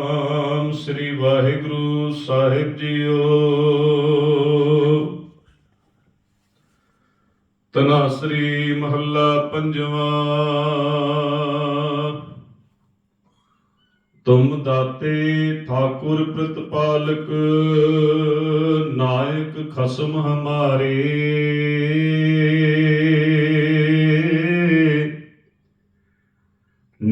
ਨਾਮ ਸ੍ਰੀ ਵਾਹਿਗੁਰੂ ਸਾਹਿਬ ਜੀਓ। ਤਨਾਸਰੀ ਮਹੱਲਾ ਪੰਜਵਾਂ। ਤੁਮ ਦਾਤੇ ਠਾਕੁਰ ਪ੍ਰਤਪਾਲਕ, ਨਾਇਕ ਖਸਮ ਹਮਾਰੇ।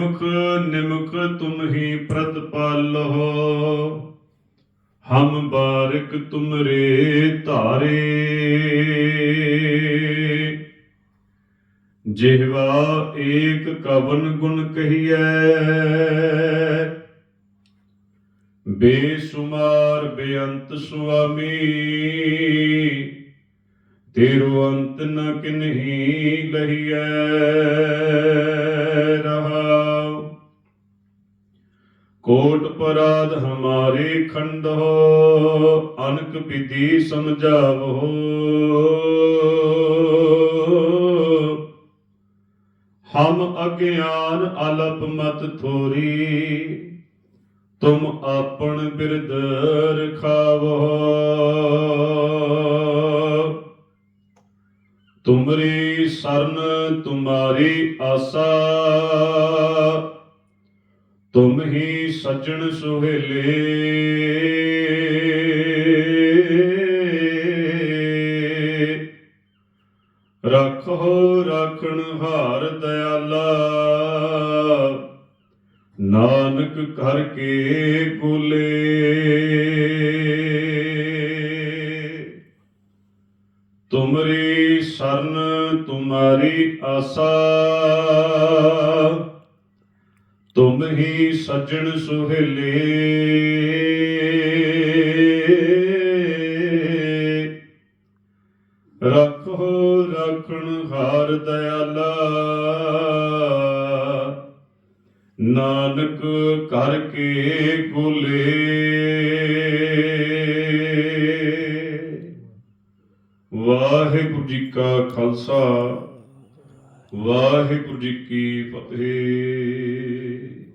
ਨਿਮਕ ਨਿਮਕ ਤੁਮ ਹੀ ਪ੍ਰਤਪਾਲੋ ਹਮ ਬਾਰਿਕ ਤੁਮਰੇ ਧਾਰੇ। ਜਿਹਵਾ ਏਕ ਕਵਨ ਗੁਣ ਕਹੀਐ। ਬੇਸੁਮਾਰ ਬੇਅੰਤ ਸੁਆਮੀ। ਤੇਰੋ ਅੰਤ ਨ ਕਿਨਹੀ ਲਹੀਐ ਕੋਟ ਪਰਾਧ ਹਮਾਰੇ ਖੰਡੋ ਅਨਕ ਵਿਧੀ ਸਮਝਾਵੋ। ਹਮ ਅਗਿਆਨ ਅਲਪ ਮਤ ਥੋਰੀ, ਤੁਮ ਆਪਣ ਬਿਰਦ ਰਖਾਵੋ। ਤੁਮਰੀ ਸਰਨ ਤੁਮਾਰੀ ਆਸਾ ਤੁਮ ਹੀ ਸੱਜਣ ਸੁਹੇਲੇ। ਰੱਖੋ ਰਾਖਣ ਹਾਰ ਦਿਆਲਾ। ਨਾਨਕ ਕਰਕੇ ਗੁਲੇ ਤੁਮਰੀ ਸਰਨ, ਤੁਮਾਰੀ ਆਸਾ। ਤੁਮ ਹੀ ਸੱਜਣ ਸੁਹੇਲੇ। ਰੱਖੋ ਰੱਖਣ ਹਾਰ ਦਇਆਲਾ। ਨਾਨਕ ਕਰਕੇ ਗੁਲੇ ਵਾਹਿਗੁਰੂ ਜੀ ਕਾ ਖਾਲਸਾ। ਵਾਹਿਗੁਰੂ ਜੀ ਕੀ ਫਤਿਹ।